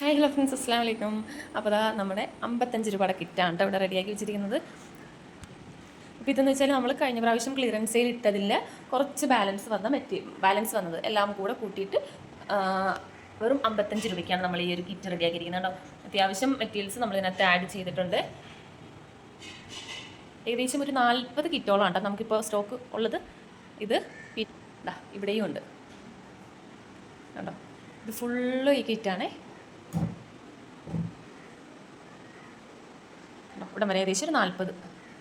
Hi hello friends അസ്സാം വലൈക്കും അപ്പോൾ അതാ നമ്മുടെ അമ്പത്തഞ്ച് രൂപയുടെ കിറ്റാണ് ഇവിടെ റെഡിയാക്കി വെച്ചിരിക്കുന്നത്. അപ്പോൾ ഇതെന്ന് വെച്ചാൽ നമ്മൾ കഴിഞ്ഞ പ്രാവശ്യം ക്ലിയറൻസ് സെയിൽ ഇട്ടതിൽ കുറച്ച് ബാലൻസ് വന്ന മെറ്റി ബാലൻസ് വന്നത്. എല്ലാം കൂടെ കൂട്ടിയിട്ട് വെറും അമ്പത്തഞ്ച് രൂപയ്ക്കാണ് നമ്മൾ ഈ ഒരു കിറ്റ് റെഡിയാക്കിയിരിക്കുന്നത് കേട്ടോ. അത്യാവശ്യം മെറ്റീരിയൽസ് നമ്മൾ ഇതിനകത്ത് ആഡ് ചെയ്തിട്ടുണ്ട്. ഏകദേശം ഒരു നാൽപ്പത് കിറ്റോളം കേട്ടോ നമുക്കിപ്പോൾ സ്റ്റോക്ക് ഉള്ളത്. ഇത് ഇവിടെയും ഉണ്ട്. കേട്ടോ ഇത് ഫുള്ള് ഈ കിറ്റാണേ ഇവിടെ വരെ ഏകദേശം ഒരു നാൽപ്പത്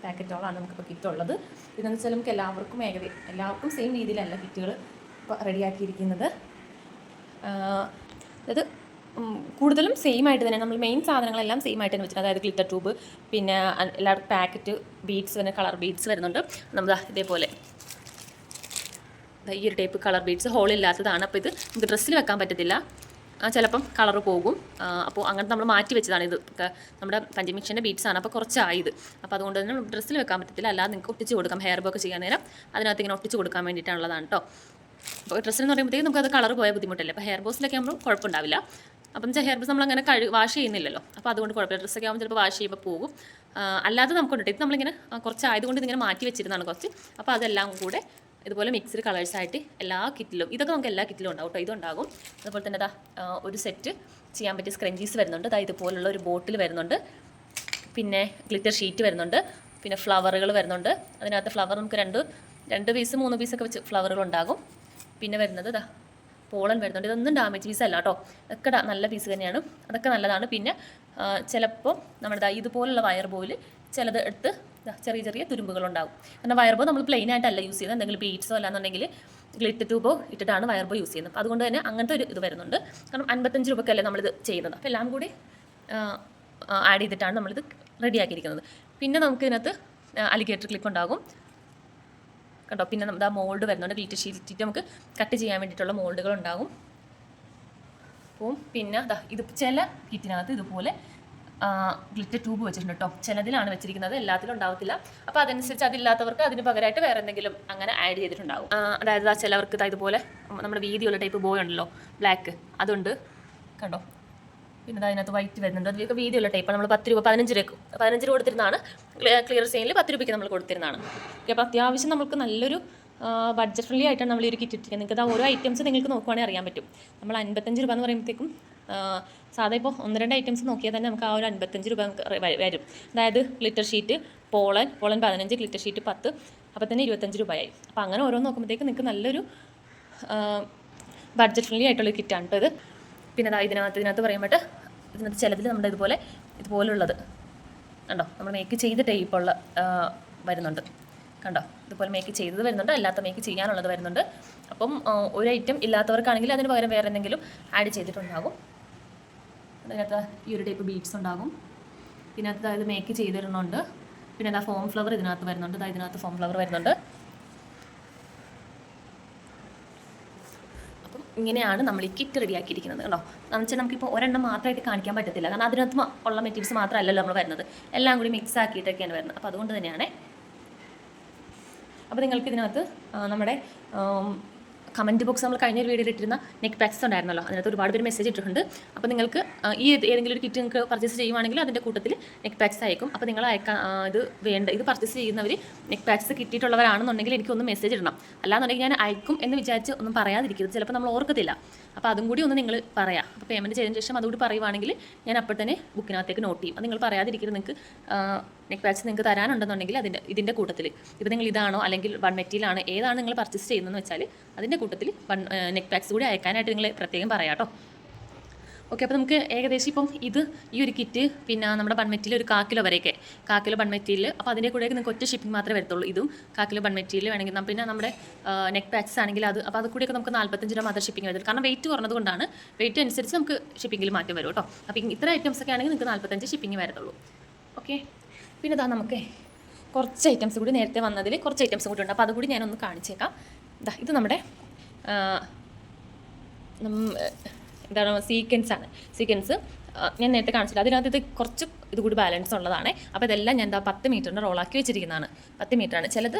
പാക്കറ്റോളാണ് നമുക്കിപ്പോൾ കിറ്റ് ഉള്ളത് ഇതെന്ന് വെച്ചാൽ നമുക്ക് എല്ലാവർക്കും ഏകദേശം എല്ലാവർക്കും സെയിം രീതിയിലല്ല കിറ്റുകൾ റെഡിയാക്കിയിരിക്കുന്നത്. അതായത് കൂടുതലും സെയിം ആയിട്ട് തന്നെ നമ്മൾ മെയിൻ സാധനങ്ങളെല്ലാം സെയിം ആയിട്ട് തന്നെ വെച്ചിട്ടുണ്ട് അതായത് ഗ്ലിറ്റർ ട്യൂബ് പിന്നെ എല്ലാവർക്കും പാക്കറ്റ് ബീഡ്സ് തന്നെ കളർ ബീഡ്സ് വരുന്നുണ്ട്. നമ്മൾ ഇതേപോലെ ഈ ഒരു ടൈപ്പ് കളർ ബീഡ്സ് ഹോളില്ലാത്തതാണ് അപ്പോൾ ഇത് നമുക്ക് ഡ്രസ്സിൽ വെക്കാൻ പറ്റത്തില്ല. ചിലപ്പം കളർ പോകും. അപ്പോൾ അങ്ങനെ നമ്മൾ മാറ്റി വെച്ചതാണ് ഇത്. നമ്മുടെ പഞ്ചമിക്ഷന്റെ ബീറ്റ്സാണ് അപ്പോൾ കുറച്ചായത്. അപ്പോൾ അതുകൊണ്ട് തന്നെ ഡ്രസ്സിൽ വെക്കാൻ പറ്റത്തില്ല. അല്ലാതെ നിങ്ങൾക്ക് ഒട്ടിച്ച് കൊടുക്കാം. ഹെയർ ബോക്ക് ചെയ്യാൻ നേരം അതിനകത്ത് ഇങ്ങനെ ഒട്ടിച്ച് കൊടുക്കാൻ വേണ്ടിയിട്ടുള്ളതാണ് കേട്ടോ അപ്പോൾ ഡ്രസ്സിൽ എന്ന് പറയുമ്പോഴത്തേക്ക് നമുക്ക് അത് കളർ പോയ ബുദ്ധിമുട്ടല്ലേ? അപ്പോൾ ഹെയർ ബോസിലൊക്കെ ആകുമ്പോൾ കുഴപ്പമുണ്ടാവില്ല. അപ്പം വെച്ചാൽ ഹെയർ ബോസ് നമ്മൾ അങ്ങനെ കഴി വാഷ് ചെയ്യുന്നില്ലല്ലോ. അപ്പോൾ അതുകൊണ്ട് കുഴപ്പമില്ല. ഡ്രസ്സൊക്കെ ആകുമ്പോൾ ചിലപ്പോൾ വാഷ് ചെയ്യുമ്പോൾ പോകും. അല്ലാതെ നമുക്കുണ്ട്. ഇത് നമ്മളിങ്ങനെ കുറച്ച് ആയതുകൊണ്ട് ഇതിങ്ങനെ മാറ്റി വെച്ചിരുന്നതാണ് കുറച്ച്. അപ്പോൾ അതെല്ലാം കൂടെ ഇതുപോലെ മിക്സ്ഡ് കളേഴ്സ് ആയിട്ട് എല്ലാ കിറ്റിലും ഇതൊക്കെ നമുക്ക് എല്ലാ കിറ്റിലും ഉണ്ടാവും കേട്ടോ ഇതുണ്ടാകും. അതുപോലെ തന്നെ അതാ ഒരു സെറ്റ് ചെയ്യാൻ പറ്റിയ സ്ക്രഞ്ചീസ് വരുന്നുണ്ട്. അതായത് ഇതുപോലുള്ള ഒരു ബോട്ടിൽ വരുന്നുണ്ട്. പിന്നെ ഗ്ലിറ്റർ ഷീറ്റ് വരുന്നുണ്ട്. പിന്നെ ഫ്ലവറുകൾ വരുന്നുണ്ട്. അതിനകത്ത് ഫ്ലവർ നമുക്ക് രണ്ട് രണ്ട് പീസ് മൂന്ന് പീസൊക്കെ വെച്ച് ഫ്ലവറുകൾ ഉണ്ടാകും. പിന്നെ വരുന്നത് ഇതാ പോളൻ വരുന്നുണ്ട്. ഇതൊന്നും ഡാമേജ് പീസ് അല്ല കേട്ടോ ഒക്കെ നല്ല പീസ് തന്നെയാണ്. അതൊക്കെ നല്ലതാണ്. പിന്നെ ചിലപ്പോൾ നമ്മുടെ ഇതുപോലുള്ള വയർ ബോയിൽ ചിലത് എടുത്ത് ചെറിയ ചെറിയ തുരുമ്പുകളുണ്ടാവും. കാരണം വയർബോ നമ്മൾ പ്ലെയിൻ ആയിട്ടല്ല യൂസ് ചെയ്യുന്നത്. എന്തെങ്കിലും ബീഡ്സോ അല്ലാന്നുണ്ടെങ്കിൽ ഗ്ലിറ്റ് ട്യൂബോ ഇട്ടിട്ടാണ് വയർബോ യൂസ് ചെയ്യുന്നത്. അതുകൊണ്ട് തന്നെ അങ്ങനത്തെ ഒരു ഇത് വരുന്നുണ്ട്. കാരണം അൻപത്തഞ്ച് രൂപക്കല്ലേ നമ്മളിത് ചെയ്യുന്നത്. അപ്പോൾ എല്ലാം കൂടി ആഡ് ചെയ്തിട്ടാണ് നമ്മളിത് റെഡിയാക്കിയിരിക്കുന്നത് പിന്നെ നമുക്ക് ഇതിനകത്ത് അലിഗേറ്റർ ക്ലിക്ക് ഉണ്ടാകും. കണ്ടോ? പിന്നെ നമ്മുടെ ആ മോൾഡ് വരുന്നുണ്ട്. ഗ്ലിറ്റ് ഷീറ്റ് നമുക്ക് കട്ട് ചെയ്യാൻ വേണ്ടിയിട്ടുള്ള മോൾഡുകൾ ഉണ്ടാകും. അപ്പോൾ പിന്നെ ഇത് ചില കിറ്റിനകത്ത് ഇതുപോലെ ഗ്ലിറ്റർ ട്യൂബ് വെച്ചിട്ടുണ്ട്. ടോപ്പ് ചിലതിലാണ് വെച്ചിരിക്കുന്നത്. എല്ലാത്തിലും ഉണ്ടാവത്തില്ല. അപ്പോൾ അതനുസരിച്ച് അതില്ലാത്തവർക്ക് അതിന് പകരമായിട്ട് വേറെ എന്തെങ്കിലും അങ്ങനെ ആഡ് ചെയ്തിട്ടുണ്ടാവും. അതായത് ആ ചിലവർക്ക് ഇതുപോലെ നമ്മുടെ വീതിയുള്ള ടൈപ്പ് ബോയ് ഉണ്ടല്ലോ ബ്ലാക്ക് അതുണ്ട്. കണ്ടോ? പിന്നെ അതിനകത്ത് വൈറ്റ് വരുന്നുണ്ട്. അതിലേക്ക് വീതിയുള്ള ടൈപ്പ് നമ്മൾ പത്ത് രൂപ പതിനഞ്ച് രൂപ പതിനഞ്ച് രൂപ കൊടുത്തിരുന്നതാണ്. ക്ലിയർ സെയിനിൽ പത്ത് രൂപയ്ക്ക് നമ്മൾ കൊടുത്തിരുന്നതാണ്. ഓക്കെ അപ്പോൾ അത്യാവശ്യം നമുക്ക് നല്ലൊരു ബഡ്ജറ്റ് ഫ്രണ്ട്ലി ആയിട്ടാണ് നമ്മൾ ഈ ഒരു കിറ്റ് ഇട്ടിരിക്കുന്നത്. നിങ്ങൾക്ക് ആ ഓരോ ഐറ്റംസ് നിങ്ങൾക്ക് നോക്കുവാണെങ്കിൽ അറിയാൻ പറ്റും. നമ്മൾ അൻപത്തഞ്ച് രൂപ എന്ന് പറയുമ്പോഴത്തേക്കും സാധാ ഇപ്പോൾ ഒന്ന് രണ്ട് ഐറ്റംസ് നോക്കിയാൽ തന്നെ നമുക്ക് ആ ഒരു അൻപത്തഞ്ച് രൂപ വരും. അതായത് ഗ്ലിറ്റർ ഷീറ്റ് പോളൻ പോളൻ പതിനഞ്ച് ഗ്ലിറ്റർ ഷീറ്റ് പത്ത് അപ്പോൾ തന്നെ ഇരുപത്തഞ്ച് രൂപയായി. അപ്പോൾ അങ്ങനെ ഓരോന്ന് നോക്കുമ്പോഴത്തേക്ക് നിങ്ങൾക്ക് നല്ലൊരു ബഡ്ജറ്റ് ഫ്രണ്ട്ലി ആയിട്ടുള്ള കിറ്റാണ് കേട്ടോ ഇത്. പിന്നെ അതാ ഇതിനകത്ത് ഇതിനകത്ത് പറയുമ്പോൾ ഇതിനകത്ത് ചിലതിൽ നമ്മുടെ ഇതുപോലെ ഇതുപോലുള്ളത് കണ്ടോ? നമ്മൾ മേക്ക് ചെയ്ത ടൈപ്പുള്ള വരുന്നുണ്ട്. കണ്ടോ? ഇതുപോലെ മേക്ക് ചെയ്തത് വരുന്നുണ്ട് അല്ലാത്ത മേക്ക് ചെയ്യാനുള്ളത് വരുന്നുണ്ട്. അപ്പം ഒരു ഐറ്റം ഇല്ലാത്തവർക്കാണെങ്കിൽ അതിന് പകരം വേറെ എന്തെങ്കിലും ആഡ് ചെയ്തിട്ടുണ്ടാകും അതിനകത്ത് ഈ ഒരു ടൈപ്പ് ബീഡ്സ് ഉണ്ടാകും. അത് അതായത് മേക്ക് ചെയ്തിരുന്നുണ്ട് പിന്നെ എന്താ ഫോം ഫ്ലവർ ഇതിനകത്ത് വരുന്നുണ്ട്. അതായത് ഇതിനകത്ത് ഫോം ഫ്ലവർ വരുന്നുണ്ട്. അപ്പം ഇങ്ങനെയാണ് നമ്മൾ ഈ കിറ്റ് റെഡിയാക്കിയിരിക്കുന്നത് കേട്ടോ. എന്ന് വെച്ചാൽ നമുക്കിപ്പോൾ ഒരെണ്ണം മാത്രമായിട്ട് കാണിക്കാൻ പറ്റത്തില്ല. കാരണം അതിനകത്ത് ഉള്ള മെറ്റീരിയൽസ് മാത്രമല്ലല്ലോ നമ്മൾ വരുന്നത്. എല്ലാം കൂടി മിക്സ് ആക്കിയിട്ടൊക്കെയാണ് വരുന്നത്. അപ്പോൾ അതുകൊണ്ട് തന്നെയാണ്. അപ്പോൾ നിങ്ങൾക്ക് ഇതിനകത്ത് നമ്മുടെ കമന്റ് ബോക്സ് നമ്മൾ കഴിഞ്ഞ ഒരു വീഡിയോയിൽ ഇട്ടിരുന്ന നെക്ക് പാക്സ് ഉണ്ടായിരുന്നല്ലോ. അതിനകത്ത് ഒരുപാട് പേര് മെസ്സേജ് ഇട്ടിട്ടുണ്ട്. അപ്പോൾ നിങ്ങൾക്ക് ഈ ഏതെങ്കിലും ഒരു കിറ്റ് നിങ്ങൾക്ക് പർച്ചേസ് ചെയ്യുവാണെങ്കിൽ അതിന്റെ കൂട്ടത്തിൽ നെക്ക് പാക്സ് അയക്കും. അപ്പോൾ നിങ്ങൾ അയക്കാൻ ഇത് വേണ്ട ഇത് പർച്ചേസ് ചെയ്യുന്നവർ നെക്ക് പാക്സ് കിട്ടിയിട്ടുള്ളവരാണെന്നുണ്ടെങ്കിൽ എനിക്കൊന്ന് മെസ്സേജ് ഇടണം. അല്ലാന്നുണ്ടെങ്കിൽ ഞാൻ അയക്കും എന്ന് വിചാരിച്ച് ഒന്നും പറയാതിരിക്കരുത്. ചിലപ്പോൾ നമ്മൾ ഓർക്കത്തില്ല. അപ്പോൾ അതും കൂടി ഒന്ന് നിങ്ങൾ പറയാം. അപ്പോൾ പേയ്മെന്റ് ചെയ്തതിന് ശേഷം അതുകൂടി പറയുവാണെങ്കിൽ ഞാൻ അപ്പോൾ തന്നെ ബുക്കിനകത്തേക്ക് നോട്ട് ചെയ്യും. അത് നിങ്ങൾ പറയാതിരിക്കരുത്. നിങ്ങൾക്ക് നെക്ക് പാച്ച് നിങ്ങൾക്ക് തരാനുണ്ടെന്നുണ്ടെങ്കിൽ അതിന്റെ ഇതിന്റെ കൂട്ടത്തിൽ. ഇപ്പോൾ നിങ്ങൾ ഇതാണോ അല്ലെങ്കിൽ വൺ മെറ്റീരിയലാണ് ഏതാണ് നിങ്ങൾ പർച്ചേസ് ചെയ്യുന്നതെന്ന് വെച്ചാൽ അതിന്റെ കൂട്ടത്തിൽ വൺ നെക്ക് പാക്സ് കൂടി അയക്കാനായിട്ട് നിങ്ങൾ പ്രത്യേകം പറയാം കേട്ടോ ഓക്കെ അപ്പോൾ നമുക്ക് ഏകദേശം ഇപ്പം ഇത് ഈ ഒരു കിറ്റ് പിന്നെ നമ്മുടെ ബൺമെറ്റിൽ ഒരു കാക്കിലോ കിലോ വരെയൊക്കെ കാക്കിലോ കിലോ ബൺമെറ്റിയിൽ അപ്പോൾ അതിന്റെ കൂടെയൊക്കെ നിങ്ങൾക്ക് ഒറ്റ ഷിപ്പിംഗ് മാത്രമേ വരത്തുള്ളൂ. ഇതും കാക്കിലോ കിലോ ബൺമെറ്റിയിൽ വേണമെങ്കിൽ പിന്നെ നമ്മുടെ നെക്ക് പാക്സ് ആണെങ്കിൽ അത് അപ്പോൾ അത് കൂടിയൊക്കെ നമുക്ക് നാൽപ്പത്തഞ്ച് രൂപ മാത്രം ഷിപ്പിംഗ് വരത്തുള്ളൂ കാരണം വെയിറ്റ് കുറഞ്ഞത് കൊണ്ടാണ് വെയിറ്റ് അനുസരിച്ച് നമുക്ക് ഷിപ്പിംഗിൽ മാറ്റം വരും കേട്ടോ. അപ്പോൾ ഇത്ര ഐറ്റംസ് ഒക്കെ ആണെങ്കിൽ നിങ്ങൾക്ക് നാൽപ്പത്തഞ്ച് ഷിപ്പിംഗ് വരത്തുള്ളൂ. ഓക്കെ പിന്നെ ഇതാ നമുക്ക് കുറച്ച് ഐറ്റംസ് കൂടി നേരത്തെ വന്നതിൽ കുറച്ച് ഐറ്റംസ് കൂടി ഉണ്ട്. അപ്പോൾ അതുകൂടി ഞാനൊന്ന് കാണിച്ചേക്കാം. ഇതാ ഇത് നമ്മുടെ എന്താണ് സീക്വൻസ് ആണ്. സീക്വൻസ് ഞാൻ നേരത്തെ കാണിച്ചില്ല. അതിനകത്ത് ഇത് കുറച്ച് ഇത് കൂടി ബാലൻസ് ഉള്ളതാണ്. അപ്പോൾ ഇതെല്ലാം ഞാൻ എന്താ പത്ത് മീറ്ററിന്റെ റോളാക്കി വെച്ചിരിക്കുന്നതാണ്. പത്ത് മീറ്ററാണ്. ചിലത്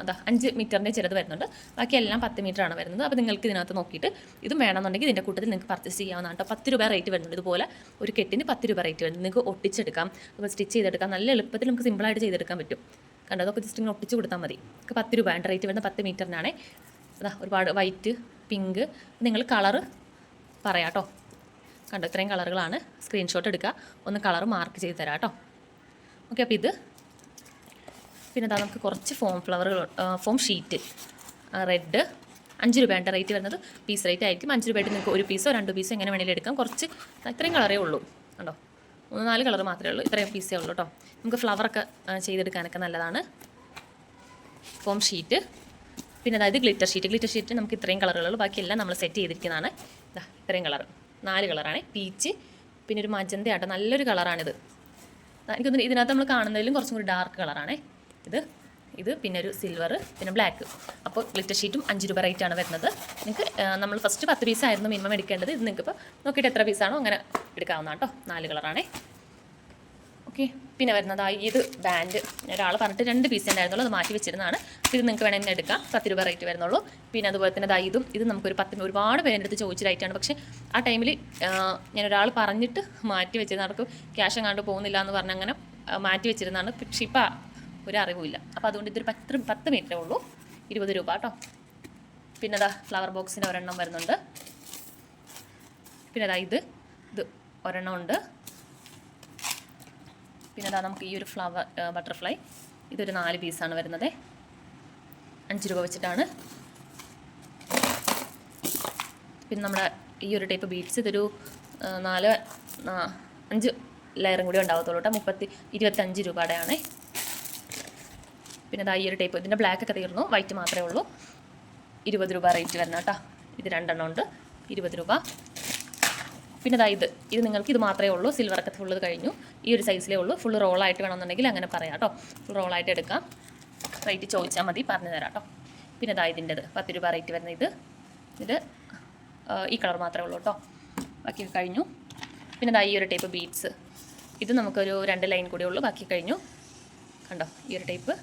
അതാ അഞ്ച് മീറ്ററിന്റെ ചിലത് വരുന്നുണ്ട്. ബാക്കിയെല്ലാം പത്ത് മീറ്ററാണ് വരുന്നത്. അപ്പോൾ നിങ്ങൾക്ക് ഇതിനകത്ത് നോക്കിയിട്ട് ഇതും വേണമെന്നുണ്ടെങ്കിൽ ഇതിന്റെ കൂട്ടത്തിൽ നിങ്ങൾക്ക് പർച്ചേസ് ചെയ്യാവുന്നതാണ് കേട്ടോ. പത്ത് രൂപ റേറ്റ് വരുന്നുണ്ട്. ഇതുപോലെ ഒരു കെട്ടിന് പത്ത് രൂപ റേറ്റ് വരുന്നത് നിങ്ങൾക്ക് ഒട്ടിച്ചെടുക്കാം. അപ്പോൾ സ്റ്റിച്ച് ചെയ്തെടുക്കാം. നല്ല എളുപ്പത്തിൽ നമുക്ക് സിമ്പിളായിട്ട് ചെയ്തെടുക്കാൻ പറ്റും. കണ്ടോ? അതൊക്കെ ജസ്റ്റ് ഇങ്ങനെ ഒട്ടിച്ച് കൊടുത്താൽ മതി. പത്ത് രൂപ റേറ്റ് വരുന്നത് പത്ത് മീറ്ററിനാണ്. അതാ ഒരുപാട് വൈറ്റ് പിങ്ക് നിങ്ങൾ കളറ് പറയാം കേട്ടോ കണ്ടോ ഇത്രയും കളറുകളാണ്. സ്ക്രീൻഷോട്ട് എടുക്കുക. ഒന്ന് കളർ മാർക്ക് ചെയ്ത് തരാം കേട്ടോ. ഓക്കെ അപ്പോൾ ഇത് പിന്നെ അതാ നമുക്ക് കുറച്ച് ഫോം ഫ്ലവറുകൾ ഫോം ഷീറ്റ് റെഡ് അഞ്ച് രൂപയുടെ റേറ്റ് വരുന്നത്. പീസ് റേറ്റ് ആയിരിക്കും. അഞ്ച് രൂപയായിട്ട് നിങ്ങൾക്ക് ഒരു പീസോ രണ്ട് പീസോ എങ്ങനെ വേണമെങ്കിലും എടുക്കാം. കുറച്ച് ഇത്രയും കളറേ ഉള്ളൂ. കണ്ടോ? മൂന്ന് നാല് കളർ മാത്രമേ ഉള്ളൂ. ഇത്രയും പീസേ ഉള്ളൂ കേട്ടോ. നമുക്ക് ഫ്ലവറൊക്കെ ചെയ്തെടുക്കാനൊക്കെ നല്ലതാണ്. ഫോം ഷീറ്റ് പിന്നെ അതായത് ഗ്ലിറ്റർ ഷീറ്റ് ഗ്ലിറ്റർ ഷീറ്റ് നമുക്ക് ഇത്രയും കളറുകളുള്ളൂ ബാക്കിയെല്ലാം നമ്മൾ സെറ്റ് ചെയ്തിരിക്കുന്നതാണ്. ഇതാ ഇത്രയും കളർ നാല് കളറാണ് പീച്ച് പിന്നെ ഒരു മജന്ത ആട്ടോ. നല്ലൊരു കളറാണിത് എനിക്കൊന്ന് ഇതിനകത്ത് നമ്മൾ കാണുന്നതിലും കുറച്ചും കൂടി ഡാർക്ക് കളറാണ് ഇത് ഇത് പിന്നെ ഒരു സിൽവർ പിന്നെ ബ്ലാക്ക് അപ്പോൾ ഗ്ലിറ്റർ ഷീറ്റും അഞ്ച് രൂപ റേറ്റ് ആണ് വരുന്നത്. നിങ്ങൾക്ക് നമ്മൾ ഫസ്റ്റ് പത്ത് പീസായിരുന്നു മിനിമം എടുക്കേണ്ടത്. ഇത് നിങ്ങൾക്ക് ഇപ്പോൾ നോക്കിയിട്ട് എത്ര പീസാണോ അങ്ങനെ എടുക്കാവുന്ന കേട്ടോ നാല് കളറാണേ ഓക്കെ പിന്നെ വരുന്നതായി ഇത് ബാൻഡ് ഒരാൾ പറഞ്ഞിട്ട് രണ്ട് പീസ് ഉണ്ടായിരുന്നുള്ളൂ അത് മാറ്റി വെച്ചിരുന്നതാണ്. ഇത് നിങ്ങൾക്ക് വേണമെങ്കിൽ എടുക്കാം. പത്ത് രൂപ റേറ്റ് വരുന്നുള്ളൂ. പിന്നെ അതുപോലെ തന്നെ ദാ ഇതും. ഇത് നമുക്കൊരു പത്ത് ഒരുപാട് പേരുടെ അടുത്ത് ചോദിച്ചതായിട്ടാണ് പക്ഷേ ആ ടൈമിൽ ഞാൻ ഒരാൾ പറഞ്ഞിട്ട് മാറ്റി വെച്ചിരുന്ന. അവർക്ക് ക്യാഷ് എങ്ങാണ്ട് പോകുന്നില്ല എന്ന് പറഞ്ഞ് അങ്ങനെ മാറ്റി വെച്ചിരുന്നതാണ്. പക്ഷേ ഇപ്പം ഒരു അറിവുമില്ല അപ്പോൾ അതുകൊണ്ട് ഇതൊരു പത്ത് പത്ത് മീറ്ററേ ഉള്ളൂ. ഇരുപത് രൂപ കേട്ടോ. പിന്നെ അതാ ഫ്ലവർ ബോക്സിന്റെ ഒരെണ്ണം വരുന്നുണ്ട്. പിന്നെ അതാ ഇത് ഇത് ഒരെണ്ണം ഉണ്ട്. പിന്നെ അതാ നമുക്ക് ഈ ഒരു ഫ്ലവർ ബട്ടർഫ്ലൈ ഇതൊരു നാല് പീസാണ് വരുന്നത്. അഞ്ച് രൂപ വെച്ചിട്ടാണ്. പിന്നെ നമ്മുടെ ഈ ഒരു ടൈപ്പ് ബീഡ്സ് ഇതൊരു നാല് അഞ്ച് ലെയറും കൂടി ഉണ്ടാകത്തുള്ളൂ കേട്ടോ. മുപ്പത്തി ഇരുപത്തഞ്ച് രൂപയുടെയാണ്. പിന്നെ ഇതാ ഈ ഒരു ടൈപ്പ് ഇതിന്റെ ബ്ലാക്ക് ഒക്കെ തീർന്നു. വൈറ്റ് മാത്രമേ ഉള്ളൂ. ഇരുപത് രൂപ റേറ്റ് വരുന്ന കേട്ടോ. ഇത് രണ്ടെണ്ണം ഉണ്ട്. ഇരുപത് രൂപ. പിന്നെ ഇതാ ഇത്. ഇത് നിങ്ങൾക്ക് ഇത് മാത്രമേ ഉള്ളൂ. സിൽവർ ഒക്കെ ഫുള്ള് കഴിഞ്ഞു. ഈ ഒരു സൈസിലേ ഉള്ളൂ. ഫുള്ള് റോളായിട്ട് വേണമെന്നുണ്ടെങ്കിൽ അങ്ങനെ പറയാം കേട്ടോ. ഫുൾ റോളായിട്ട് എടുക്കാം. റേറ്റ് ചോദിച്ചാൽ മതി. പറഞ്ഞു തരാം കേട്ടോ. പിന്നെ ഇതാ ഇതിന്റെത്. പത്ത് രൂപ റേറ്റ് വരുന്ന ഇത്. ഇത് ഈ കളർ മാത്രമേ ഉള്ളൂ കേട്ടോ. ബാക്കി കഴിഞ്ഞു. പിന്നെ ഇതാ ഈ ഒരു ടൈപ്പ് ബീഡ്സ് ഇത് നമുക്കൊരു രണ്ട് ലൈൻ കൂടെ ഉള്ളൂ. ബാക്കി കഴിഞ്ഞു. കണ്ടോ? ഈ ഒരു ടൈപ്പ്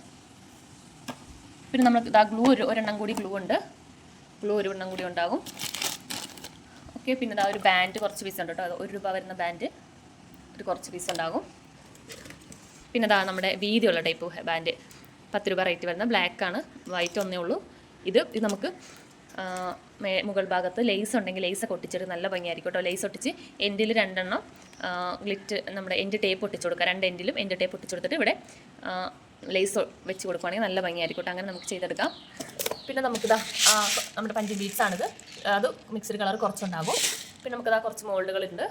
പിന്നെ നമ്മൾ ഇതാ ഗ്ലൂ ഒരു ഒരെണ്ണം കൂടി ഗ്ലൂ ഉണ്ട്. ഗ്ലൂ ഒരു എണ്ണം കൂടി ഉണ്ടാകും. ഓക്കെ. പിന്നെ ഇതാ ഒരു ബാൻഡ് കുറച്ച് പീസ് ഉണ്ട് കേട്ടോ. ഒരു രൂപ വരുന്ന ബാൻഡ്. ഒരു കുറച്ച് പീസ് ഉണ്ടാകും. പിന്നെ ഇതാ നമ്മുടെ വീതിയുള്ള ടൈപ്പ് ബാൻഡ് പത്ത് രൂപ റേറ്റ് വരുന്ന ബ്ലാക്ക് ആണ്. വൈറ്റ് ഒന്നേ ഉള്ളൂ. ഇത് ഇത് നമുക്ക് ആ, മുകൾ ഭാഗത്ത് ലേസ് ഉണ്ടെങ്കിൽ ലേസ് ഒക്കെ ഒട്ടിച്ചിട്ട് നല്ല ഭംഗിയായിരിക്കും കേട്ടോ. ലേസ് ഒട്ടിച്ച് എൻഡിൽ രണ്ടെണ്ണം ഗ്ലിറ്റ് നമ്മുടെ എന്റെ ടേപ്പ് ഒട്ടിച്ച് കൊടുക്കുക രണ്ട് എൻഡിലും എന്റെ ടേപ്പ് ഒട്ടിച്ച് കൊടുത്തിട്ട് ഇവിടെ ലേസ് വെച്ച് കൊടുക്കുകയാണെങ്കിൽ നല്ല ഭംഗിയായിരിക്കും കേട്ടോ. അങ്ങനെ നമുക്ക് ചെയ്തെടുക്കാം. പിന്നെ നമുക്കിതാ ആ, നമ്മുടെ പഞ്ച് ബീഡ്സ് ആണിത്. അത് മിക്സ്ഡ് കളർ കുറച്ചുണ്ടാകും. പിന്നെ നമുക്കത് ആ കുറച്ച് മോൾഡുകളുണ്ട്.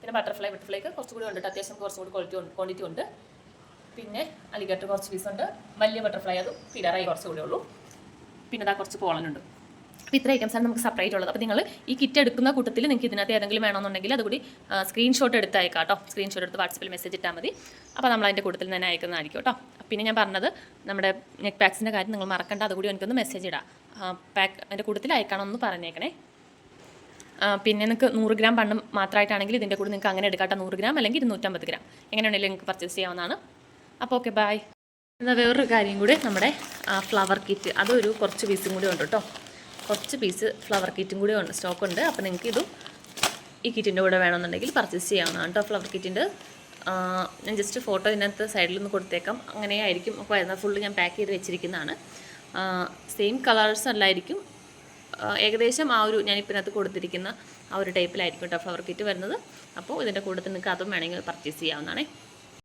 പിന്നെ ബട്ടർഫ്ലൈ ബട്ടർഫ്ലൈക്ക് കുറച്ചുകൂടി ഉണ്ട്. അത്യാവശ്യം കുറച്ചും കൂടി ക്വാളിറ്റി ഉണ്ട് ക്വാണ്ടിറ്റി ഉണ്ട്. പിന്നെ അലിഗേറ്റർ കുറച്ച് പീസ് ഉണ്ട്. വലിയ ബട്ടർഫ്ലൈ അത് തീരാറായി കുറച്ചുകൂടി ഉള്ളൂ. പിന്നെ അതാ കുറച്ച് പോളനുണ്ട് അപ്പോൾ ഇത്ര ഐറ്റംസാണ് നമുക്ക് സെപ്പറേറ്റ് ഉള്ളത്. അപ്പോൾ നിങ്ങൾ ഈ കിറ്റ് എടുക്കുന്ന കൂട്ടത്തിൽ നിങ്ങൾക്ക് ഇതിനകത്ത് ഏതെങ്കിലും വേണമെന്നുണ്ടെങ്കിൽ അതുകൂടി സ്ക്രീൻഷോട്ട് എടുത്ത് അയക്കാം കേട്ടോ. സ്ക്രീൻഷോട്ട് എടുത്ത് വാട്സപ്പിൽ മെസ്സേജ് ഇട്ടാൽ മതി. അപ്പോൾ നമ്മൾ അതിന്റെ കൂട്ടത്തിൽ തന്നെ അയക്കുന്നതായിരിക്കും കേട്ടോ. പിന്നെ ഞാൻ പറഞ്ഞത് നമ്മുടെ നെക്ക് പാക്സിന്റെ കാര്യം നിങ്ങൾ മറക്കണ്ട. അതുകൂടി എനിക്കൊന്ന് മെസ്സേജ് ഇടാം. പാക്ക് അതിന്റെ കൂട്ടത്തിൽ അയക്കണമെന്ന് പറഞ്ഞേക്കണേ. പിന്നെ നിങ്ങൾക്ക് നൂറ് ഗ്രാം പണം മാത്രമായിട്ടാണെങ്കിൽ ഇതിന്റെ കൂടെ നിങ്ങൾക്ക് അങ്ങനെ എടുക്കാട്ടോ നൂറ് ഗ്രാം അല്ലെങ്കിൽ ഇരുന്നൂറ്റമ്പത് ഗ്രാം. എങ്ങനെയാണെങ്കിലും നിങ്ങൾക്ക് പർച്ചേസ് ചെയ്യാവുന്നതാണ്. അപ്പോൾ ഓക്കെ ബായ് എന്നാൽ വേറൊരു കാര്യം കൂടി നമ്മുടെ ഫ്ലവർ കിറ്റ് അതൊരു കുറച്ച് പീസും കൂടി ഉണ്ട് കേട്ടോ കുറച്ച് പീസ് ഫ്ലവർ കിറ്റും കൂടി ഉണ്ട് സ്റ്റോക്ക് ഉണ്ട്. അപ്പോൾ നിങ്ങൾക്ക് ഇതും ഈ കിറ്റിന്റെ കൂടെ വേണമെന്നുണ്ടെങ്കിൽ പർച്ചേസ് ചെയ്യാവുന്നതാണ് കേട്ടോ ഫ്ലവർ കിറ്റിന്റെ ഞാൻ ജസ്റ്റ് ഫോട്ടോ ഇതിനകത്ത് സൈഡിൽ നിന്ന് കൊടുത്തേക്കാം. അങ്ങനെ ആയിരിക്കും അപ്പോൾ വരുന്നത് ഫുള്ള് ഞാൻ പാക്ക് ചെയ്ത് വെച്ചിരിക്കുന്നതാണ്. സെയിം കളേഴ്സ് അല്ലായിരിക്കും. ഏകദേശം ആ ഒരു ഞാനിപ്പോൾ ഇതിനകത്ത് കൊടുത്തിരിക്കുന്ന ആ ഒരു ടൈപ്പിലായിരിക്കും കേട്ടോ ഫ്ലവർ കിറ്റ് വരുന്നത്. അപ്പോൾ ഇതിന്റെ കൂടെ നിങ്ങൾക്ക് അതും വേണമെങ്കിൽ പർച്ചേസ് ചെയ്യാവുന്നതാണേ.